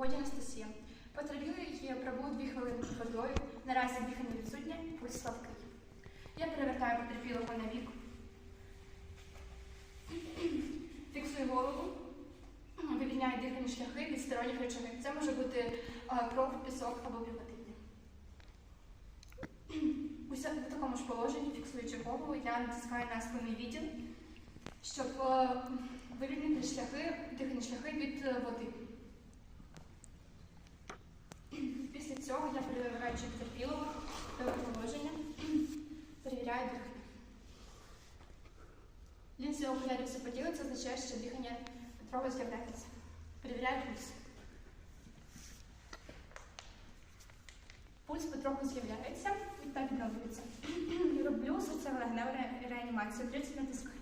Годі Анастасія. Потерпілий пробув дві хвилини водою. Наразі дихання відсутнє, пульс слабкий. Я перевертаю потерпілого на бік. Фіксую голову. Вивільняю дихальні шляхи від сторонніх речовин. Це може бути кров, пісок або півотиння. Усе в такому ж положенні, фіксуючи голову, я натискаю на спинний відділ, щоб вивільнити шляхи, дихальні шляхи від е, води. Після цього я перевертаю потерпілого до положення, дихання. Лінзи окулярів запотіли, це означає, що дихання трохи з'являється. Перевіряю пульс. Пульс потроху з'являється і так відновлюється. Роблю серцево-легневу ре- реанімацію. 30 натискань.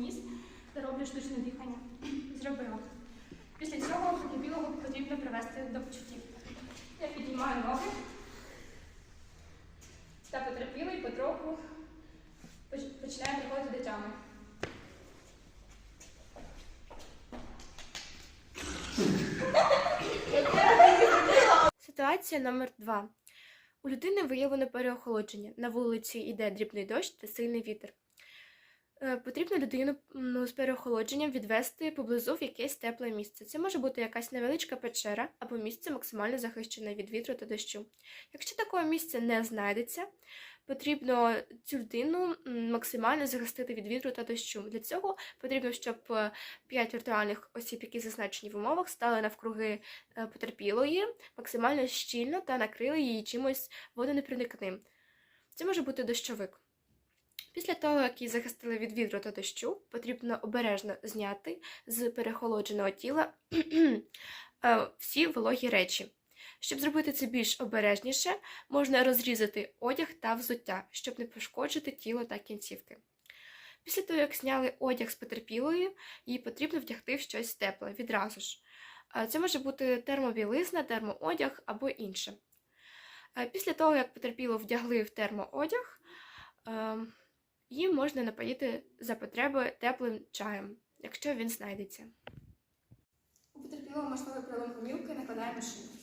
Затискаю та роблю штучне дихання. Зробила. Після цього потерпілого потрібно привести до почуттів. Я піднімаю ноги та потерпілий потроху поч- починає приходити до тями. Ситуація номер 2 У людини виявлено переохолодження. На вулиці йде дрібний дощ та сильний вітер. Е, Потрібно людину ну, з переохолодженням відвести поблизу в якесь тепле місце. Це може бути якась невеличка печера або місце максимально захищене від вітру та дощу. Якщо такого місця не знайдеться, потрібно цю людину максимально захистити від вітру та дощу. Для цього потрібно, щоб е, п'ять віртуальних осіб, які зазначені в умовах, стали навкруги е, потерпілої максимально щільно та накрили її чимось водонепроникним. Це може бути дощовик. Після того, як її захистили від вітру та дощу, потрібно обережно зняти з перехолодженого тіла е, всі вологі речі. Щоб зробити це більш обережніше, можна розрізати одяг та взуття, щоб не пошкоджити тіло та кінцівки. Після того, як зняли одяг з потерпілої, їй потрібно вдягти в щось тепле відразу ж. Е, Це може бути термобілизна, термоодяг або інше. Е, Після того, як потерпіло вдягли в термоодяг, е, її можна напоїти за потреби теплим чаєм, якщо він знайдеться. У потерпілого можливий пролом помілки накладаємо шину.